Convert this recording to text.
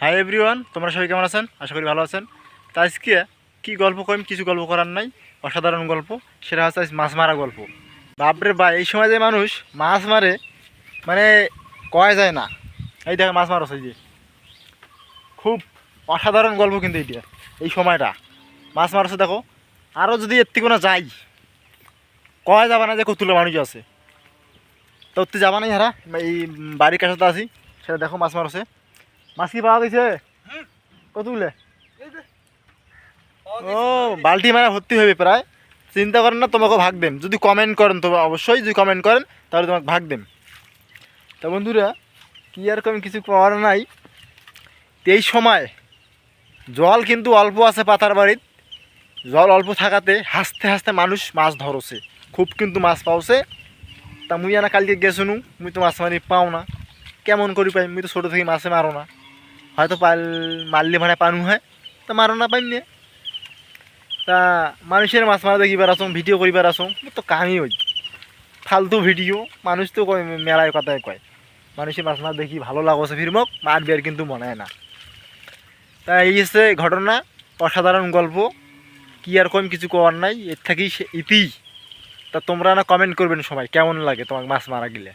Hi everyone তোমরা সবাই কেমন আছেন? আশা করি ভালো আছেন। তা আজকে কী গল্প কইম, কিছু গল্প করার নাই, অসাধারণ গল্প, সেটা হচ্ছে আজ মাছ মারা গল্প। বাপরে বা এই সময় যে মানুষ মাছ মারে মানে কয় যায় না। এই দেখে মাছ এই যে। খুব অসাধারণ গল্প কিন্তু এইটা, এই সময়টা। মাছ মারছে দেখো আরও যদি এর থেকে কোনো যাই, কয় যাবা না যে কতুলো মানুষ আছে। তো তুই যাবা নাই হারা, এই বাড়ির কাছে তো আছি, সেটা দেখো মাছ মারছে। মাছ কি পাওয়া গেছে। কতগুলো ও বালতি মারা ভর্তি হবে প্রায় চিন্তা করেন না তোমাকে ভাগ দেন যদি কমেন্ট করেন তো অবশ্যই যদি কমেন্ট করেন তাহলে তোমাকে ভাগ দেন তা বন্ধুরা কি আর কম কিছু পাওয়ার নাই। এই সময় জল কিন্তু অল্প আছে পাতার বাড়ির জল অল্প থাকাতে হাসতে হাসতে মানুষ মাছ ধরছে খুব কিন্তু মাছ পাওছে তা মুই আনা কালকে গেছনু মুই তো মাছ মারি পাও না। কেমন করি পাই মুই তো ছোটো থেকে মাছে মারো না। হয়তো পাল মারলে ভাড়া পানু হয়, তা মারো না পাইম নে তা মানুষের মাছ মারা দেখিবার আসো ভিডিও করিবার আসো মোর তো কামই ওই ফালতু ভিডিও, মানুষ তো মেলায় কথায় কয়। মানুষের মাছ মারা দেখি ভালো লাগছে ফিরমক মারবে আর কিন্তু মনে হয় না। তা এই হচ্ছে ঘটনা, অসাধারণ গল্প। কি আর কম কিছু করার নাই, এর থেকেই ইতি তা তোমরা না কমেন্ট করবেন সবাই, কেমন লাগে তোমাকে মাছ মারা গেলে?